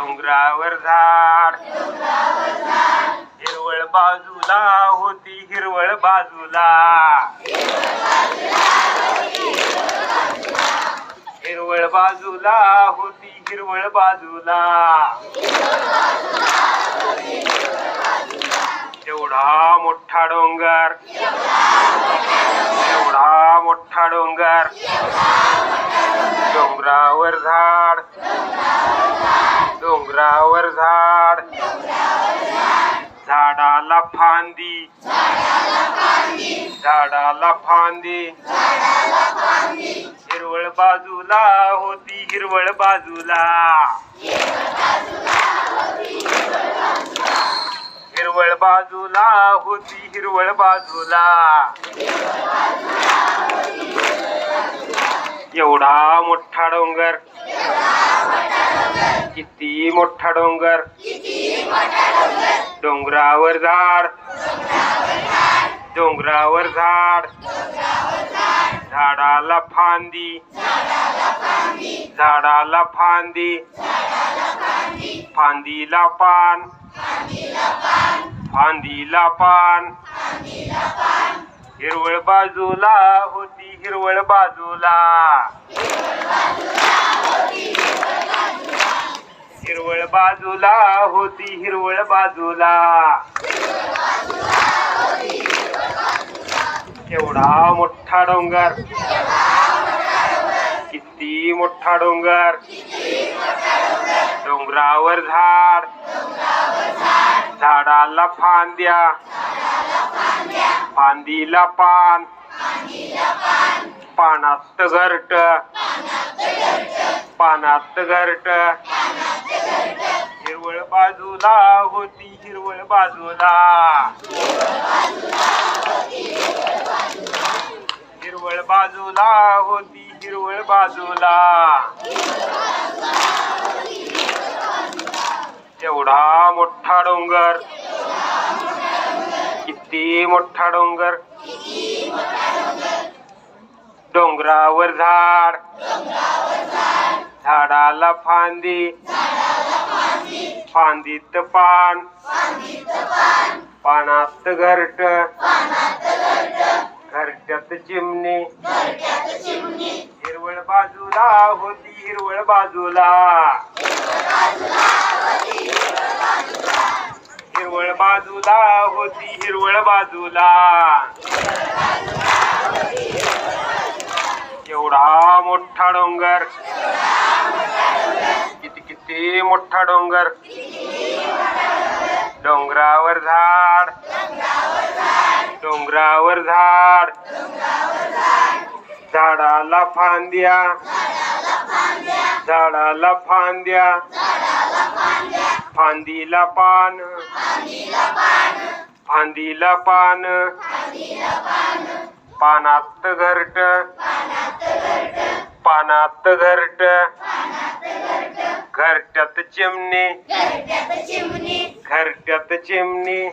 डोंगरावर झाड. हिरवळ बाजूला होती हिरवळ बाजूला. हिरवळ बाजूला होती हिरवळ बाजूला. एवढा मोठा डोंगर. एवढा मोठा डोंगर. डोंगरावर झाड. डोंगरावर झाड. झाडाला फांदी. झाडाला फांदी. हिरवळ बाजूला होती हिरवळ बाजूला. हिरवळ बाजूला होती हिरवळ बाजूला. एवढा मोठा डोंगर. किती मोठा डोंगर? डोंगरावर झाड. डोंगरावर झाड. झाडाला फांदी. झाडाला फांदी. फांदीला पान. फांदीला पान. हिरवळ बाजूला होती हिरवळ बाजूला. बाजूला होती हिरवळ बाजूला. एवढा मोठा डोंगर. किती मोठा डोंगर. डोंगरावर झाड. झाडाला फांद्या. फांदीला पान. पानात घरट पानात घरट हिरवळ बाजूला होती हिरवळ बाजूला. हिरवळ बाजूला होती हिरवळ बाजूला. एवढा मोठा डोंगर. किती मोठा डोंगर. डोंगरावर झाड. झाडाला फांदी. फांदीत पान. पानात घरट. घरट्यात चिमणी. हिरवळ बाजूला होती हिरवळ बाजूला. हिरवळ बाजूला होती हिरवळ बाजूला. एवढा मोठा डोंगर. किती मोठा डोंगर? डोंगरावर झाड. डोंगरावर झाड. झाडाला फांद्या. झाडाला फांद्या. फांदीला पान. फांदीला पान. पानात घरट. पानात घरट. घरट्यात चिमणी. घरट्यात चिमणी.